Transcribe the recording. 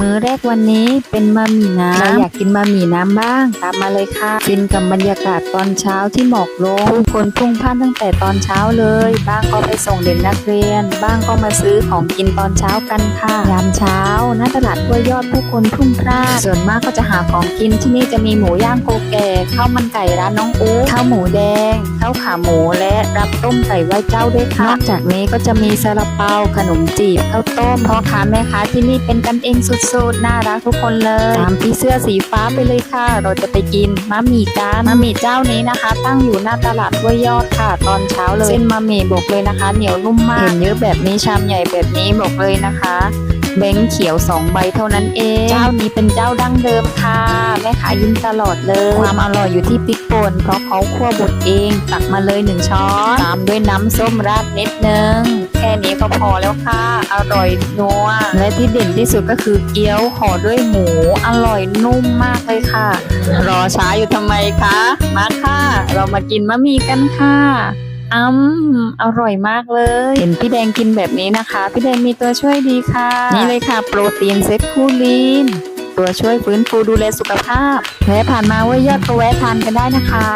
มื้อแรกวันนี้เป็นบะหมี่น้ำเราอยากกินบะหมี่น้ำบ้าง ตามมาเลยค่ะฟินกับบรรยากาศตอนเช้าที่หมอกลงผู้คนพลุ่งพล่านตั้งแต่ตอนเช้าเลย บ้างก็ไปส่งเด็กนักเรียน บ้างก็มาซื้อของกินตอนเช้ากันค่ะ ยามเช้าหน้าตลาดห้วยยอดผู้คนพลุ่งพล่านส่วนมากก็จะหาของกินที่นี่จะมีหมูย่างโกแก่ข้าวมันไก่ร้านน้องอู๊ข้าวหมูแดงข้าวขาหมูและรับต้มไก่ไหว้เจ้าด้วยค่ะนอกจากนี้ก็จะมีซาลาเปาขนมจีบข้าวต้มพ่อค้าแม่ค้าที่นี่เป็นกันเองสุดๆน่ารักทุกคนเลยตามพี่เสื้อสีฟ้าไปเลยค่ะ เราจะไปกินมะหมี่กันมะหมี่เจ้านี้นะคะ ตั้งอยู่หน้าตลาดห้วยยอดค่ะ ตอนเช้าเลยเส้นมะหมี่บอกเลยนะคะ เหนียวนุ่มมากเห็นเยอะแบบนี้ชามใหญ่แบบนี้บอกเลยนะคะ แบงค์เขียวสองใบเท่านั้นเอง เจ้านี้เป็นเจ้าดั้งเดิมค่ะ แม่ขายยิ้มตลอดเลย ความอร่อยอยู่ที่พริกป่นเพราะเขาคั่วบดเอง ตักมาเลยหนึ่งช้อน ตามด้วยน้ำส้มราดนิดนึง แค่นี้ก็พอแล้วค่ะ อร่อยนัว และที่เด่นที่สุดก็คือเกี๊ยวห่อด้วยหมู อร่อยนุ่มมากเลยค่ะ รอช้าอยู่ทำไมคะ มาค่ะ เรามากินมะหมี่กันค่ะ อืมอร่อยมากเลย เห็นพี่แดงกินแบบนี้นะคะ พี่แดงมีตัวช่วยดีค่ะ นี่เลยค่ะ โปรตีนเซตคูลีน ตัวช่วยฟื้นฟูดูแลสุขภาพแวะผ่านมาเว่ายยอดก็แวะทานกันได้นะคะ